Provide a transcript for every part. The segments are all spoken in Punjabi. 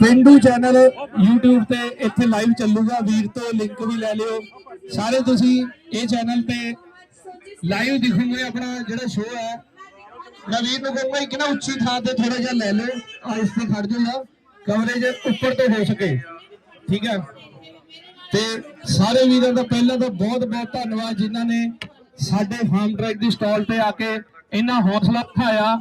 ਪਿੰਡੂ ਚੈਨਲ YouTube ਤੇ ਇੱਥੇ ਲਾਈਵ ਚੱਲੂਗਾ। ਵੀਰ ਤੋਂ ਲਿੰਕ ਵੀ ਲੈ ਲਿਓ। ਸਾਰੇ ਤੁਸੀਂ ਇਹ ਚੈਨਲ ਤੇ ਲਾਈਵ ਦਿਖੂਗੇ ਆਪਣਾ ਜਿਹੜਾ ਸ਼ੋਅ ਹੈ। ਮੈਂ ਵੀਰ ਨੂੰ ਕਹੂੰਗਾ ਕਿ ਨਾ ਉੱਚੀ ਥਾਂ ਤੇ ਥੋੜਾ ਜਿਹਾ ਲੈ ਲਓ। ਆਇਸ ਤੇ ਖੜ ਜੂਗਾ ਕਵਰੇਜ ਉੱਪਰ ਤੋਂ ਹੋ ਸਕੇ। ਠੀਕ ਹੈ। ਤੇ ਸਾਰੇ ਵੀਰਾਂ ਦਾ ਪਹਿਲਾਂ ਤਾਂ ਬਹੁਤ ਬਹੁਤ ਧੰਨਵਾਦ ਜਿਨ੍ਹਾਂ ਨੇ ਸਾਡੇ ਫਾਰਮ ਟਰੈਕ ਦੀ ਸਟਾਲ ਤੇ ਆ ਕੇ ਇੰਨਾ ਹੌਸਲਾ ਦਿਖਾਇਆ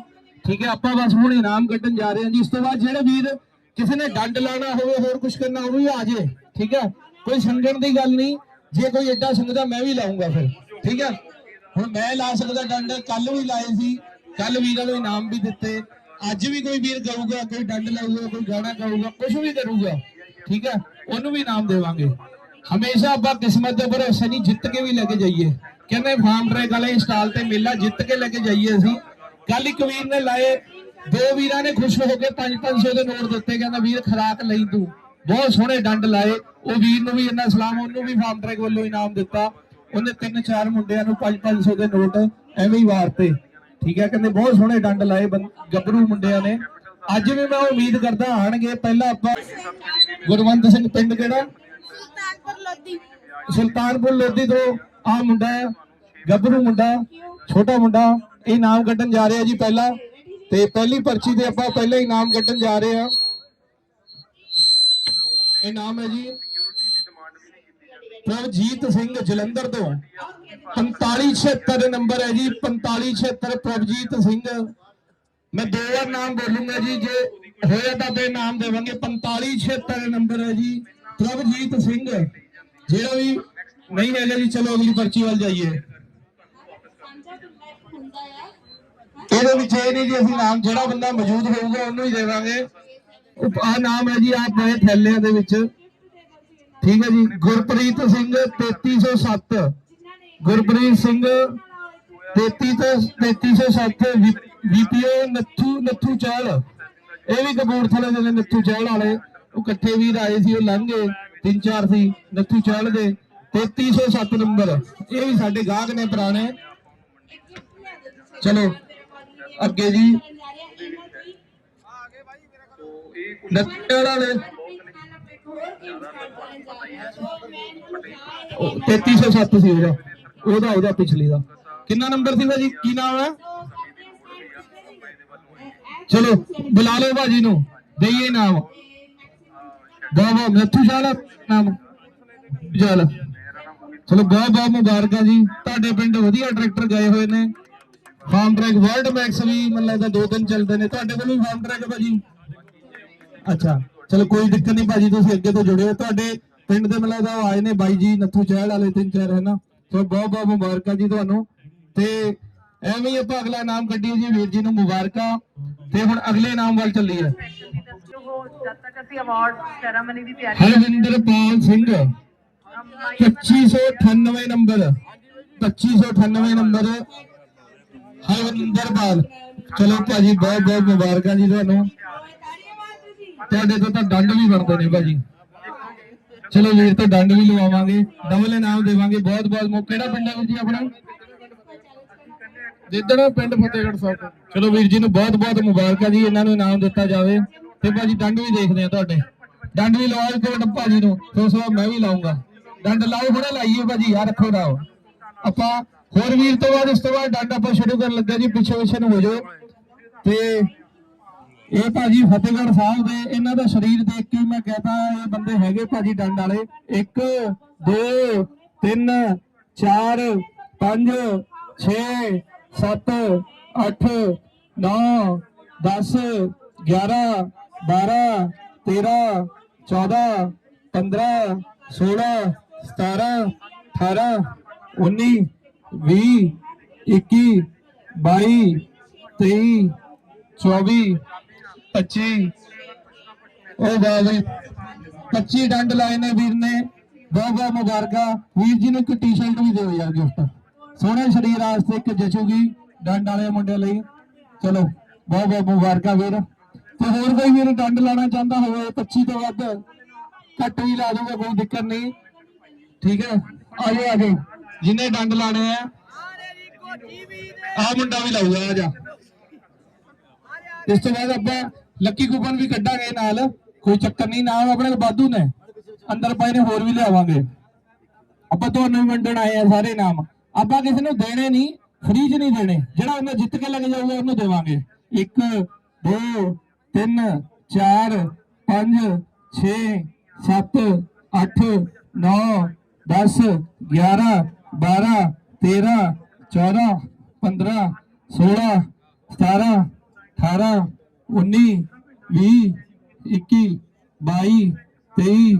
ਠੀਕ ਹੈ। ਆਪਾਂ ਬਸ ਹੁਣ ਇਨਾਮ ਕੱਢਣ ਜਾ ਰਹੇ ਹਾਂ ਜੀ। ਇਸ ਤੋਂ ਬਾਅਦ ਜਿਹੜੇ ਵੀਰ ਕਿਸੇ ਨੇ ਡੰਡ ਲਾਣਾ ਹੋਵੇ, ਹੋਰ ਕੁਝ ਕਰਨਾ ਹੋਵੇ, ਉਹ ਆ ਜੇ ਠੀਕ ਹੈ? ਕੋਈ ਸੰਗਣ ਦੀ ਗੱਲ ਨਹੀਂ, ਜੇ ਕੋਈ ਐਡਾ ਸੰਗਦਾ ਮੈਂ ਵੀ ਲਾਉਂਗਾ ਫਿਰ, ਠੀਕ ਹੈ? ਹੁਣ ਮੈਂ ਲਾ ਸਕਦਾ ਡੰਡ ਕੱਲ ਵੀ ਲਾਏ ਸੀ ਕੱਲ ਵੀਰਾਂ ਨੂੰ ਇਨਾਮ ਵੀ ਦਿੱਤੇ, ਅੱਜ ਵੀ ਕੋਈ ਵੀਰ ਗਾਊਗਾ ਕੋਈ ਡੰਡ ਲਾਊਗਾ, ਕੋਈ ਗਾਣਾ ਗਾਊਗਾ ਕੁਝ ਵੀ ਕਰੂਗਾ, ਠੀਕ ਹੈ? ਉਹਨੂੰ ਵੀ ਇਨਾਮ ਦੇਵਾਂਗੇ। ਹਮੇਸ਼ਾ ਆਪਾਂ ਕਿਸਮਤ ਦੇ ਭਰੋਸੇ ਨਹੀਂ, ਜਿੱਤ ਕੇ ਵੀ ਲੈ ਕੇ ਜਾਈਏ। ਕਹਿੰਦੇ ਫਾਰਮ ਟਰੈਕ ਵਾਲੇ ਸਟਾਲ ਤੇ ਮੇਲਾ ਜਿੱਤ ਕੇ ਲੈ ਕੇ ਜਾਈਏ ਅਸੀਂ। ਕੱਲ ਇੱਕ ਵੀਰ ਨੇ ਲਾਏ ਦੋ ਵੀਰਾਂ ਨੇ ਖੁਸ਼ ਹੋ ਕੇ 5-500 ਦੇ ਨੋਟ ਦਿੱਤੇ ਕਹਿੰਦਾ ਵੀਰ ਖਰਾਕ ਲਈ ਤੂੰ। ਬਹੁਤ ਸੋਹਣੇ ਡੰਡ ਲਾਏ। ਉਹ ਵੀਰ ਨੂੰ ਵੀ ਇੰਨਾ ਸਲਾਮ ਉਹਨੂੰ ਵੀ ਫਾਰਮ ਟਰੈਕ ਵੱਲੋਂ ਇਨਾਮ ਦਿੱਤਾ। ਉਹਨੇ ਤਿੰਨ ਚਾਰ ਮੁੰਡਿਆਂ ਨੂੰ 5-500 ਦੇ ਨੋਟ ਐਵੇਂ ਹੀ ਵਾਰਤੇ। ਠੀਕ ਹੈ ਕਹਿੰਦੇ ਬਹੁਤ ਸੋਹਣੇ ਡੰਡ ਲਾਏ ਗੱਭਰੂ ਮੁੰਡਿਆਂ ਨੇ। ਅੱਜ ਵੀ ਮੈਂ ਉਮੀਦ ਕਰਦਾ ਆਣਗੇ ਪਹਿਲਾਂ ਆਪਾਂ ਗੁਰਵੰਤ ਸਿੰਘ ਪਿੰਡ ਕਿਹੜਾ? ਸੁਲਤਾਨਪੁਰ ਲੋਧੀ। ਸੁਲਤਾਨਪੁਰ ਲੋਧੀ ਤੋਂ ਆ ਮੁੰਡਾ ਗੱਭਰੂ ਮੁੰਡਾ ਛੋਟਾ ਮੁੰਡਾ। ਇਹ ਨਾਮ ਕੱਢਣ ਜਾ ਰਿਹਾ ਜੀ ਪਹਿਲਾਂ। ਤੇ ਪਹਿਲੀ ਪਰਚੀ ਤੇ ਆਪਾਂ ਪਹਿਲਾਂ ਹੀ ਨਾਮ ਕੱਢਣ ਜਾ ਰਹੇ ਆ ਇਹ ਹੈ ਜੀ ਪ੍ਰਭਜੀਤ ਸਿੰਘ ਜਲੰਧਰ ਤੋਂ। 4576 ਨੰਬਰ ਹੈ ਜੀ 4576 ਪ੍ਰਭਜੀਤ ਸਿੰਘ। ਮੈਂ ਦੋ ਵਾਰ ਨਾਮ ਬੋਲੂੰਗਾ ਜੀ, ਜੇ ਹੋਇਆ ਤਾਂ ਤੇ ਨਾਮ ਦੇਵਾਂਗੇ। 4576 ਨੰਬਰ ਹੈ ਜੀ, ਪ੍ਰਭਜੀਤ ਸਿੰਘ। ਜਿਹੜਾ ਵੀ ਨਹੀਂ ਹੈਗਾ ਜੀ, ਚਲੋ ਅਗਲੀ ਪਰਚੀ ਵੱਲ ਜਾਈਏ ਸਾਂਝਾ ਹੁੰਦਾ ਆ ਇਹਦੇ ਵਿੱਚ ਇਹ ਨਹੀਂ ਜੀ ਅਸੀਂ ਨਾਮ ਜਿਹੜਾ ਬੰਦਾ ਮੌਜੂਦ ਹੋਊਗਾ ਉਹਨੂੰ ਹੀ ਦੇਵਾਂਗੇ ਆ ਨਾਮ ਹੈ ਜੀ ਆ ਪਏ ਥੈਲਿਆਂ ਦੇ ਵਿੱਚ। ਠੀਕ ਹੈ ਜੀ। ਗੁਰਪ੍ਰੀਤ ਸਿੰਘ 3307 ਗੁਰਪ੍ਰੀਤ ਸਿੰਘ 33 ਤੋਂ 3307 ਵੀਪੀਓ ਨੱਥੂ ਨੱਥੂ ਚਾਲ। ਇਹ ਵੀ ਕਪੂਰਥਲੇ ਦੇ ਨੱਥੂ ਚਾਲ ਵਾਲੇ। ਉਹ ਇਕੱਠੇ ਵੀਰ ਆਏ ਸੀ, ਉਹ ਲੰਘ ਗਏ। ਤਿੰਨ ਚਾਰ ਸੀ, ਨੱਥੂ ਚਾਲ ਦੇ। 3307 ਨੰਬਰ। ਇਹ ਵੀ ਸਾਡੇ ਗਾਹਕ ਨੇ, ਪੁਰਾਣੇ। ਚਲੋ। ਅੱਗੇ ਜੀ। ਨੱਥੂ ਵਾਲੇ 3307 ਸੀ ਉਹਦਾ। ਉਹਦਾ ਉਹਦਾ ਪਿਛਲੀ ਦਾ। ਕਿੰਨਾ ਨੰਬਰ ਸੀ ਭਾਜੀ ਕੀ ਨਾਮ ਹੈ? ਚਲੋ, ਬੁਲਾ ਲਓ ਭਾਜੀ ਨੂੰ। ਦੇਈਏ ਨਾਮ। ਬਾਬਾ ਨੱਥੂ ਸ਼ਾਲਾ ਨਾਮ। ਚੱਲ। ਚਲੋ, ਬਹੁਤ ਬਹੁਤ ਮੁਬਾਰਕਾਂ ਜੀ। ਤੁਹਾਡੇ ਪਿੰਡ ਵਧੀਆ ਟਰੈਕਟਰ ਗਏ ਹੋਏ ਨੇ। ਫਾਰਮ ਟਰੈਕ ਵਰਲਡ ਮੈਕਸ ਵੀ ਮੈਨੂੰ ਲੱਗਦਾ ਦੋ ਦਿਨ ਚੱਲਦੇ ਨੇ। ਤੁਹਾਡੇ ਕੋਲ ਵੀ ਫਾਰਮ ਟਰੈਕ ਭਾਜੀ? ਅੱਛਾ, ਚਲੋ ਕੋਈ ਦਿੱਕਤ ਨਹੀਂ ਭਾਜੀ, ਤੁਸੀਂ ਅੱਗੇ ਤੋਂ ਜੁੜੇ ਹੋ। ਤੁਹਾਡੇ ਪਿੰਡ ਦੇ ਮਿਲਾ ਦਾ ਆਏ ਨੇ ਬਾਈ ਜੀ, ਨੱਥੂ ਚਹਿਲ ਵਾਲੇ ਤਿੰਨ ਚਾਰ, ਹੈ ਨਾ? ਸੋ ਬਹੁਤ ਬਹੁਤ ਮੁਬਾਰਕਾਂ ਜੀ ਤੁਹਾਨੂੰ। ਤੇ ਐਵੇਂ ਹੀ ਆਪਾਂ ਅਗਲਾ ਨਾਮ ਕੱਢੀਏ ਜੀ, ਵੀਰ ਜੀ ਨੂੰ ਮੁਬਾਰਕਾਂ। ਤੇ ਹੁਣ ਅਗਲੇ ਨਾਮ ਵੱਲ ਚੱਲੀਏ। ਉਹ ਜਦ ਤੱਕ ਅਸੀਂ ਅਵਾਰਡ ਸੈਰਾਮਨੀ ਦੀ ਤਿਆਰੀ ਹਰਵਿੰਦਰਪਾਲ ਸਿੰਘ 2598 ਨੰਬਰ 2598 ਨੰਬਰ। ਹਰਵਿੰਦਰਪਾਲ ਚਲੋ ਭਾਜੀ, ਬਹੁਤ ਬਹੁਤ ਮੁਬਾਰਕਾਂ ਜੀ ਤੁਹਾਨੂੰ। ਤੁਹਾਡੇ ਤੋਂ ਤਾਂ ਦੰਡ ਵੀ ਬਣਦੇ ਨੇ ਭਾਜੀ। ਚਲੋ ਵੀਰ, ਤੋਂ ਦੰਡ ਵੀ ਲਵਾਵਾਂਗੇ। ਡਬਲ ਇਨਾਮ ਦੇਵਾਂਗੇ। ਬਹੁਤ ਬਹੁਤ ਮੁ ਕਿਹੜਾ ਪਿੰਡ ਹੈ ਜੀ ਆਪਣਾ? ਜਿੱਦਣ ਪਿੰਡ ਫਤਿਹਗੜ੍ਹ ਸਾਹਿਬ ਚਲੋ ਵੀਰ ਜੀ ਨੂੰ ਬਹੁਤ ਬਹੁਤ ਮੁਬਾਰਕਾਂ ਜੀ, ਇਹਨਾਂ ਨੂੰ ਇਨਾਮ ਦਿੱਤਾ ਜਾਵੇ। ਤੇ ਭਾਜੀ, ਡੰਡ ਵੀ ਦੇਖਦੇ ਆ ਤੁਹਾਡੇ। ਡੰਡ ਵੀ ਲਵਾਓ ਇੱਕ ਭਾਜੀ ਨੂੰ। ਫਿਰ ਉਸ ਮੈਂ ਵੀ ਲਾਉਂਗਾ। ਡੰਡ ਲਾਓ ਥੋੜਾ ਲਾਈਏ ਭਾਜੀ। ਆ ਰੱਖੋ ਰਾਓ ਆਪਾਂ ਹੋਰ ਵੀਰ ਤੋਂ ਬਾਅਦ ਇਸ ਤੋਂ ਬਾਅਦ ਡੰਡ ਆਪਾਂ ਸ਼ੁਰੂ ਕਰਨ ਲੱਗਾ ਜੀ, ਪਿੱਛੇ ਪਿੱਛੇ ਨੂੰ ਹੋ ਜਾਓ। ਤੇ ਇਹ ਭਾਜੀ ਫਤਿਹਗੜ੍ਹ ਸਾਹਿਬ ਦੇ, ਇਹਨਾਂ ਦਾ ਸਰੀਰ ਦੇਖ ਕੇ ਮੈਂ ਕਹਤਾ, ਇਹ ਬੰਦੇ ਹੈਗੇ ਭਾਜੀ ਡੰਡ ਵਾਲੇ। 1 2 3 4 5 6 7 8 9 10 11 12 13 14 15 16 17 18 19 20 21 22 23 24 25 ਉਹ ਵਾਹ 25 ਡੰਡ ਲਾਏ ਨੇ ਵੀਰ ਨੇ। ਬਹੁਤ ਬਹੁਤ ਮੁਬਾਰਕਾਂ। ਵੀਰ ਜੀ ਨੂੰ ਇੱਕ ਟੀ-ਸ਼ਰਟ ਵੀ ਦਿਓ ਯਾਰ, ਗਿਫਟ। ਸੋਹਣੇ ਸਰੀਰ ਵਾਸਤੇ ਇੱਕ ਜਚੂਗੀ ਡੰਡ ਵਾਲੇ ਮੁੰਡੇ ਲਈ। ਚਲੋ ਬਹੁਤ ਬਹੁਤ ਮੁਬਾਰਕਾਂ ਵੀਰ। ਤੇ ਹੋਰ ਕੋਈ ਵੀਰ ਡੰਡ ਲਾਣਾ ਚਾਹੁੰਦਾ ਹੋਵੇ 25 ਤੋਂ ਵੱਧ। ਘੱਟ ਵੀ ਲਾ ਦੂਗਾ, ਕੋਈ ਦਿੱਕਤ ਨਹੀਂ। ਠੀਕ ਹੈ। ਆ ਜਾਓ ਆ ਜਿੰਨੇ ਡੰਡ ਲਾਣੇ ਆ ਆ ਮੁੰਡਾ ਵੀ ਲਾਊਗਾ ਆ ਜਾ। ਇਸ ਤੋਂ ਬਾਅਦ ਆਪਾਂ ਲੱਕੀ ਕੂਪਨ ਵੀ ਕੱਢਾਂਗੇ ਨਾਲ। ਕੋਈ ਚੱਕਰ ਨਹੀਂ ਨਾਮ ਆਪਣੇ ਕੋਲ ਵਾਧੂ ਨੇ। ਅੰਦਰ ਪਏ ਨੇ ਹੋਰ ਵੀ ਲਿਆਵਾਂਗੇ। ਆਪਾਂ ਤੁਹਾਨੂੰ ਵੀ ਵੰਡਣ ਆਏ ਆ ਸਾਰੇ ਨਾਮ। ਆਪਾਂ ਕਿਸੇ ਨੂੰ ਦੇਣੇ ਨਹੀਂ ਫ੍ਰੀ ਚ ਨਹੀਂ ਦੇਣੇ। ਜਿਹੜਾ ਉਹਨੇ ਜਿੱਤ ਕੇ ਲੱਗ ਜਾਊਗਾ ਉਹਨੂੰ ਦੇਵਾਂਗੇ। 1 2 3 4 5 6 7 8 9 10 11 12 13 14 15 16 17 18 19 20 21 22 23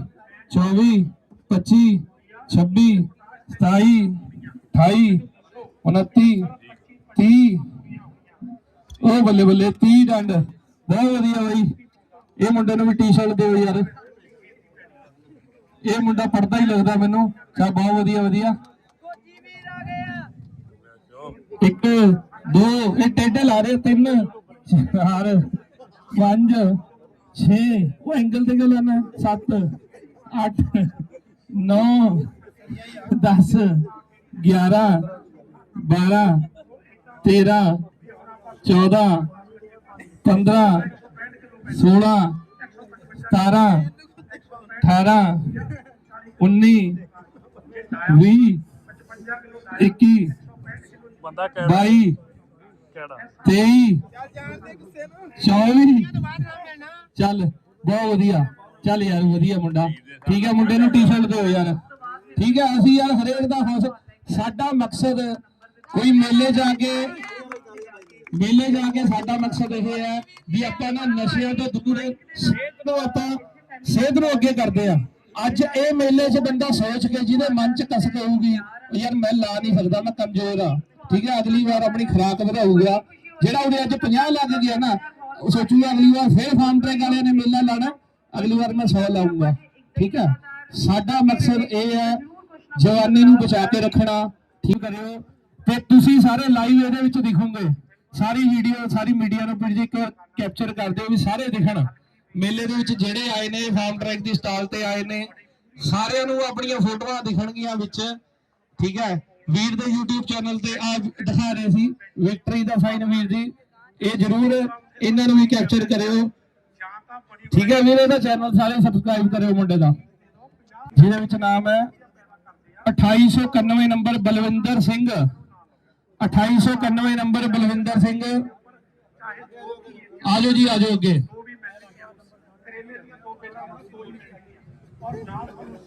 24 25 26 27 28 29 30 ਉਹ ਬੱਲੇ ਬੱਲੇ 30 ਡੰਡ ਬਹੁਤ ਵਧੀਆ ਬਾਈ। ਇਹ ਮੁੰਡੇ ਨੂੰ ਵੀ ਟੀ-ਸ਼ਰਟ ਦਿਓ ਯਾਰ। ਇਹ ਮੁੰਡਾ ਪੜਦਾ ਹੀ ਲੱਗਦਾ ਮੈਨੂੰ। ਚਾ ਬਹੁਤ ਵਧੀਆ ਵਧੀਆ। ਇੱਕ, ਦੋ, ਇਹ ਟੇਡੇ ਲਾ ਰਹੇ ਤਿੰਨ, ਚਾਰ, ਪੰਜ 6 ਉਹ ਐਂਗਲ ਤੇ ਕਿਉਂ ਲਾਣਾ 7 8 9 10 11 12 13 14 15 16 17 18 19 20 21 ਬੰਦਾ ਕਿਹੜਾ? 22 ਕਿਹੜਾ 23 24 ਚੱਲ ਬਹੁਤ ਵਧੀਆ। ਚੱਲ ਯਾਰ ਵਧੀਆ ਮੁੰਡਾ। ਠੀਕ ਹੈ ਮੁੰਡੇ ਨੂੰ ਟੀ-ਸ਼ਰਟ ਦਿਓ ਯਾਰ। ਠੀਕ ਹੈ ਅਸੀਂ ਯਾਰ ਹਰੇਕ ਦਾ ਹੌਸ ਸਾਡਾ ਮਕਸਦ ਕੋਈ ਮੇਲੇ ਜਾ ਕੇ ਮੇਲੇ ਜਾ ਕੇ ਸਾਡਾ ਮਕਸਦ ਇਹ ਹੈ ਵੀ ਆਪਾਂ ਨਾ ਨਸ਼ਿਆਂ ਤੋਂ ਦੂਰ ਸਿਹਤ ਨੂੰ ਆਪਾਂ ਸਿਹਤ ਨੂੰ ਅੱਗੇ ਕਰਦੇ ਆ ਅੱਜ ਇਹ ਮੇਲੇ 'ਚ ਬੰਦਾ ਸੋਚ ਕੇ ਜਿਹਦੇ ਮਨ 'ਚ ਕਸਕ ਹੋਊਗੀ ਯਾਰ ਮੈਂ ਲਾ ਨਹੀਂ ਸਕਦਾ ਮੈਂ ਕਮਜ਼ੋਰ ਆ ਠੀਕ ਹੈ, ਅਗਲੀ ਵਾਰ ਆਪਣੀ ਖੁਰਾਕ ਵਧਾਊਗਾ। ਜਿਹੜਾ ਉਹਦੇ ਅੱਜ 50 ਲੱਗ ਗਿਆ ਨਾ, ਉਹ ਸੋਚੂਗਾ ਅਗਲੀ ਵਾਰ ਫੇਰ ਫਾਰਮ ਟਰੈਕ ਵਾਲਿਆਂ ਨੇ ਮੇਲਾ ਲਾਣਾ ਅਗਲੀ ਵਾਰ ਮੈਂ 100 ਲਾਊਂਗਾ। ਠੀਕ ਹੈ, ਸਾਡਾ ਮਕਸਦ ਇਹ ਹੈ, ਜਵਾਨੀ ਨੂੰ ਬਚਾ ਕੇ ਰੱਖਣਾ, ਠੀਕ ਕਰਿਓ ਤੇ ਤੁਸੀਂ ਸਾਰੇ ਲਾਈਵ ਇਹਦੇ ਵਿੱਚ ਦਿਖੋਗੇ। ਸਾਰੀ ਵੀਡੀਓ ਸਾਰੀ ਮੀਡੀਆ ਨੂੰ ਫਿਰ ਇੱਕ ਵਾਰ ਕੈਪਚਰ ਕਰ ਦਿਓ ਵੀ ਸਾਰੇ ਦਿਖਣ। ਮੇਲੇ ਦੇ ਵਿੱਚ ਜਿਹੜੇ ਆਏ ਨੇ ਫਾਰਮ ਟਰੈਕ ਦੀ ਸਟਾਲ ਤੇ ਆਏ ਨੇ, ਸਾਰਿਆਂ ਨੂੰ ਆਪਣੀਆਂ ਫੋਟੋਆਂ ਦਿਖਣਗੀਆਂ ਵਿੱਚ। ਠੀਕ ਹੈ ਵੀਰ ਦੇ YouTube ਚੈਨਲ ਤੇ ਆ ਦਿਖਾ ਰਹੇ ਸੀ ਵਿਕਟਰੀ ਦਾ ਸਾਈਨ ਵੀਰ ਜੀ। ਇਹ ਜਰੂਰ ਇਹਨਾਂ ਨੂੰ ਵੀ ਕੈਪਚਰ ਕਰਿਓ। ਠੀਕ ਹੈ ਵੀਰ, ਇਹਦਾ ਚੈਨਲ ਸਾਰੇ ਸਬਸਕ੍ਰਾਈਬ ਕਰਿਓ ਮੁੰਡੇ ਦਾ। ਜਿਹਦੇ ਵਿੱਚ ਨਾਮ ਹੈ 2891 ਨੰਬਰ ਬਲਵਿੰਦਰ ਸਿੰਘ। 2891 ਨੰਬਰ ਬਲਵਿੰਦਰ ਸਿੰਘ। ਆਜੋ ਜੀ ਆਜੋ ਅੱਗੇ।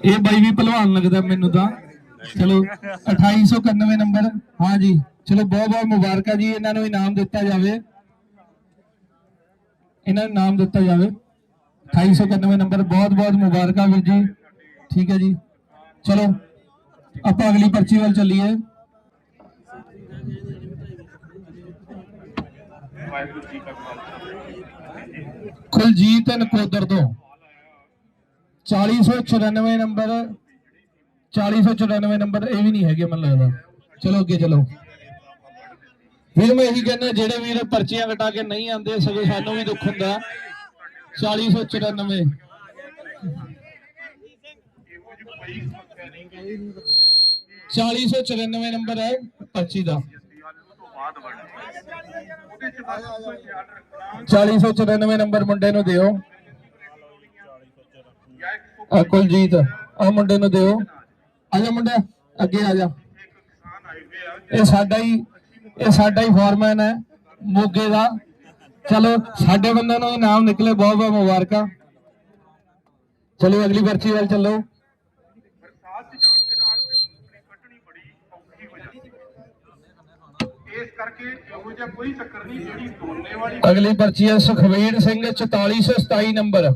ਇਹ ਬਾਈ ਵੀ ਪਹਿਲਵਾਨ ਲੱਗਦਾ ਮੈਨੂੰ ਤਾਂ। ਚਲੋ 2891 ਨੰਬਰ। ਹਾਂ ਜੀ, ਚਲੋ, ਬਹੁਤ ਬਹੁਤ ਮੁਬਾਰਕਾਂ ਜੀ, ਇਹਨਾਂ ਨੂੰ ਇਨਾਮ ਦਿੱਤਾ ਜਾਵੇ। ਇਹਨਾਂ ਨੂੰ ਇਨਾਮ ਦਿੱਤਾ ਜਾਵੇ। 2891 ਨੰਬਰ, ਬਹੁਤ ਬਹੁਤ ਮੁਬਾਰਕਾਂ ਵੀਰ ਜੀ। ਠੀਕ ਹੈ ਜੀ। ਚਲੋ, ਆਪਾਂ ਅਗਲੀ ਪਰਚੀ ਵੱਲ ਚੱਲੀਏ। ਕੁਲਜੀਤ ਨਕੋਦਰ ਤੋਂ। 4094 ਨੰਬਰ 4094 ਨੰਬਰ ਇਹ ਵੀ ਨਹੀਂ ਹੈਗੇ ਮੈਨੂੰ ਲੱਗਦਾ। ਚਲੋ ਅੱਗੇ ਚਲੋ। ਵੀਰ, ਮੈਂ ਇਹੀ ਕਹਿੰਦਾ, ਜਿਹੜੇ ਵੀਰ ਪਰਚੀਆਂ ਕਟਾ ਕੇ ਨਹੀਂ ਆਉਂਦੇ, ਸਗੋਂ ਸਾਨੂੰ ਵੀ ਦੁੱਖ ਹੁੰਦਾ। 4094 4094 ਨੰਬਰ ਹੈ ਪਰਚੀ ਦਾ। 4094 ਨੰਬਰ ਮੁੰਡੇ ਨੂੰ ਦਿਓ। ਕੁਲਜੀਤ ਆ ਮੁੰਡੇ ਨੂੰ ਦਿਓ। ਆ ਜਾ ਮੁੰਡਾ ਅੱਗੇ ਆ ਜਾ। ਇਹ ਸਾਡਾ ਹੀ, ਇਹ ਸਾਡਾ ਹੀ ਫੋਰਮੈਨ ਹੈ, ਮੋਗੇ ਦਾ। ਚਲੋ, ਸਾਡੇ ਬੰਦੇ ਨੂੰ ਇਨਾਮ ਨਿਕਲੇ, ਬਹੁਤ ਬਹੁਤ ਮੁਬਾਰਕਾਂ। ਚਲੋ, ਅਗਲੀ ਪਰਚੀ ਵੱਲ ਚੱਲੋ। ਬਰਸਾਤ ਚ ਜਾਣ ਦੇ ਨਾਲ ਫਿਰ ਮੂੰਗਫਲੀ ਕੱਟਣੀ ਬੜੀ ਔਖੀ ਹੋ ਜਾਂਦੀ ਹੈ ਇਸ ਕਰਕੇ ਇਹੋ ਜਿਹਾ ਕੋਈ ਚੱਕਰ ਨਹੀਂ ਜਿਹੜੀ ਦੋਨੇ ਵਾਲੀ ਅਗਲੀ ਪਰਚੀ ਹੈ ਸੁਖਵੀਰ ਸਿੰਘ 4427 ਨੰਬਰ।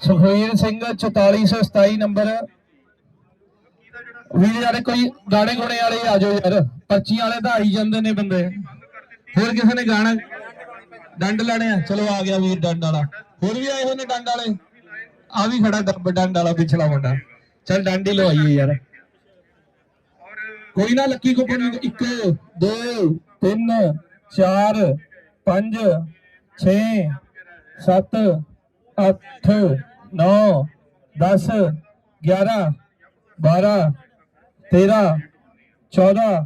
ਸੁਖਵੀਰ ਸਿੰਘ 4427 ਨੰਬਰ। ਵੀਰ ਯਾਰ ਕੋਈ ਗਾਣੇ ਗੁਣੇ ਵਾਲੇ ਆ ਜਾਓ ਯਾਰ, ਪਰਚੀਆਂ ਵਾਲੇ ਤਾਂ ਆਈ ਜਾਂਦੇ ਨੇ ਬੰਦੇ। ਹੋਰ ਕਿਸੇ ਨੇ ਗਾਣਾ ਡੰਡ ਲੈਣੇ ਆ? ਚਲੋ ਆ ਗਿਆ ਵੀਰ ਡੰਡ ਵਾਲਾ। ਹੋਰ ਵੀ ਆਏ ਹੋਏ ਨੇ ਡੰਡ ਵਾਲੇ? ਆ ਵੀ ਖੜਾ ਡੰਡ ਵਾਲਾ ਪਿਛਲਾ ਮੁੰਡਾ। ਚਲ ਡੰਡ ਹੀ ਲਵਾਈਏ ਯਾਰ। ਕੋਈ ਨਾ, ਲੱਕੀ ਕੁੱਪਨ 1 2 3 4 5 6 7 8 9 10 11 12 तेरह, चौदह,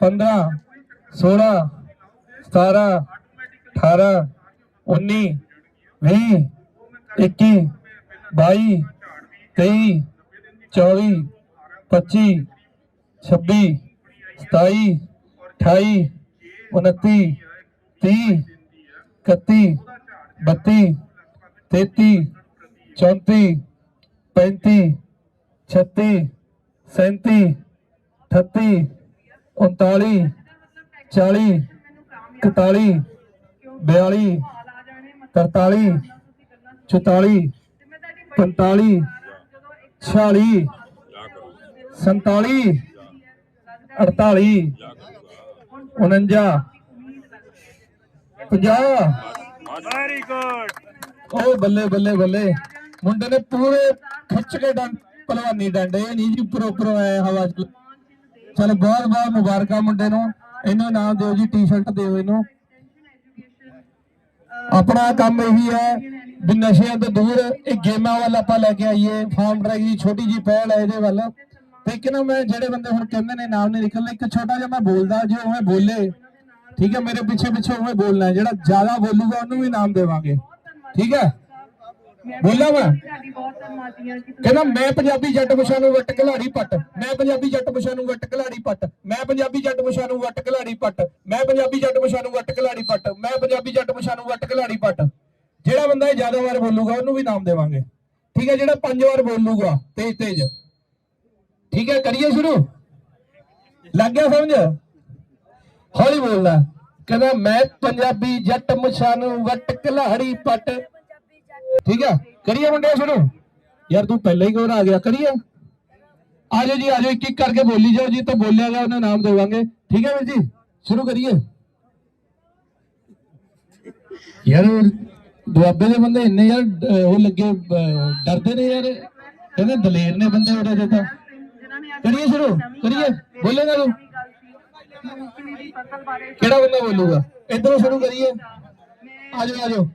पंद्रह, सोलह, सतारह, अठारह, उन्नीस, बीस, इक्कीस, बाईस, तेईस, चौबीस पच्ची छब्बीस सताई अठाई उनती ती इकतीस बत्ती तेती चौंती पैंती छत्तीस 37 38 39 40 41 42 43 44 45 46 47 48 49 50 ਵੈਰੀ ਗੁੱਡ ਉਹ ਬੱਲੇ ਬੱਲੇ ਬੱਲੇ। ਮੁੰਡੇ ਨੇ ਪੂਰੇ ਖਿੱਚ ਕੇ ਡੰ ਪਹਿਲਵਾਨੀ ਡੰਡੇ ਨਹੀਂ ਜੀ, ਉੱਪਰੋਂ ਉੱਪਰੋਂ ਆਏ ਹਵਾ ਚ। ਚਲ ਬਹੁਤ ਬਹੁਤ ਮੁਬਾਰਕਾਂ ਮੁੰਡੇ ਨੂੰ। ਇਹਨੂੰ ਨਾਮ ਦਿਓ ਜੀ ਟੀ-ਸ਼ਰਟ ਦਿਓ ਇਹਨੂੰ। ਆਪਣਾ ਕੰਮ ਇਹੀ ਹੈ ਵੀ ਨਸ਼ਿਆਂ ਤੋਂ ਦੂਰ ਇਹ ਗੇਮਾਂ ਵੱਲ ਆਪਾਂ ਲੈ ਕੇ ਆਈਏ। ਫਾਰਮ ਡਰਾਈਵ ਦੀ ਛੋਟੀ ਜੀ ਪਹਿਲ ਹੈ ਇਹਦੇ ਵੱਲ। ਤੇ ਕਿ ਨਾ ਮੈਂ ਜਿਹੜੇ ਬੰਦੇ ਹੁਣ ਕਹਿੰਦੇ ਨੇ ਨਾਮ ਨਹੀਂ ਨਿਕਲਣਾ, ਇੱਕ ਛੋਟਾ ਜਿਹਾ ਮੈਂ ਬੋਲਦਾ, ਜੇ ਉਵੇਂ ਬੋਲੇ, ਠੀਕ ਹੈ, ਮੇਰੇ ਪਿੱਛੇ ਪਿੱਛੇ ਉਵੇਂ ਬੋਲਣਾ ਜਿਹੜਾ ਜ਼ਿਆਦਾ ਬੋਲੂਗਾ ਉਹਨੂੰ ਵੀ ਨਾਮ ਦੇਵਾਂਗੇ। ਠੀਕ ਹੈ? ਬੋਲਾਂ ਤੁਸੀਂ ਕਹਿੰਦਾ ਮੈਂ ਪੰਜਾਬੀ ਜੱਟ ਮੁਛਾਂ ਨੂੰ ਵੱਟ ਘਲਾੜੀ ਪੱਟ। ਮੈਂ ਪੰਜਾਬੀ ਜੱਟ ਮੁਛਾਂ ਨੂੰ ਵੱਟ ਘਲਾੜੀ ਪੱਟ। ਮੈਂ ਪੰਜਾਬੀ ਜੱਟ ਮੁਛਾਂ ਨੂੰ ਵੱਟ ਘਲਾੜੀ ਪੱਟ। ਮੈਂ ਪੰਜਾਬੀ ਜੱਟ ਮੁਛਾਂ ਨੂੰ ਵੱਟ ਘਲਾੜੀ ਪੱਟ। ਮੈਂ ਪੰਜਾਬੀ ਜੱਟ ਮੁਛਾਂ ਨੂੰ ਵੱਟ ਘਲਾੜੀ ਪੱਟ। ਜਿਹੜਾ ਬੰਦਾ ਇਹ ਜ਼ਿਆਦਾ ਵਾਰ ਬੋਲੂਗਾ ਉਹਨੂੰ ਵੀ ਨਾਮ ਦੇਵਾਂਗੇ। ਠੀਕ ਹੈ ਜਿਹੜਾ ਪੰਜ ਵਾਰ ਬੋਲੂਗਾ ਤੇਜ਼ ਤੇਜ਼। ਠੀਕ ਹੈ ਕਰੀਏ ਸ਼ੁਰੂ? ਲੱਗ ਗਿਆ ਸਮਝ? ਹੌਲੀ ਬੋਲਣਾ। ਕਹਿੰਦਾ ਮੈਂ ਪੰਜਾਬੀ ਜੱਟ ਮੁਛਾਂ ਨੂੰ ਵੱਟ ਘਲਾੜੀ ਪੱਟ। ਠੀਕ ਹੈ? ਕਰੀਏ ਮੁੰਡੇ ਸ਼ੁਰੂ? ਯਾਰ ਤੂੰ ਪਹਿਲਾਂ ਹੀ ਕੋਰ ਗਿਆ, ਕਰੀਏ? ਆਜੋ ਜੀ ਆਜੋ ਇੱਕ ਇੱਕ ਕਰਕੇ ਬੋਲੀ ਜਾਓ ਜੀ, ਤਾਂ ਬੋਲਿਆ ਗਿਆ ਉਹਨੂੰ ਨਾਮ ਦੇਵਾਂਗੇ। ਠੀਕ ਹੈ ਵੀਰ ਜੀ? ਸ਼ੁਰੂ ਕਰੀਏ। ਯਾਰ, ਦੁਆਬੇ ਦੇ ਬੰਦੇ ਇੰਨੇ ਯਾਰ ਉਹ ਲੱਗੇ ਡਰਦੇ ਨੇ ਯਾਰ। ਕਹਿੰਦੇ ਦਲੇਰ ਨੇ ਬੰਦੇ ਉਹਦੇ ਦੇ ਤਾਂ। ਕਰੀਏ ਸ਼ੁਰੂ, ਕਰੀਏ। ਬੋਲੇਗਾ ਤੂੰ। ਕਿਹੜਾ ਬੰਦਾ ਬੋਲੂਗਾ? ਇਧਰੋਂ ਸ਼ੁਰੂ ਕਰੀਏ। ਆਜੋ ਆਜੋ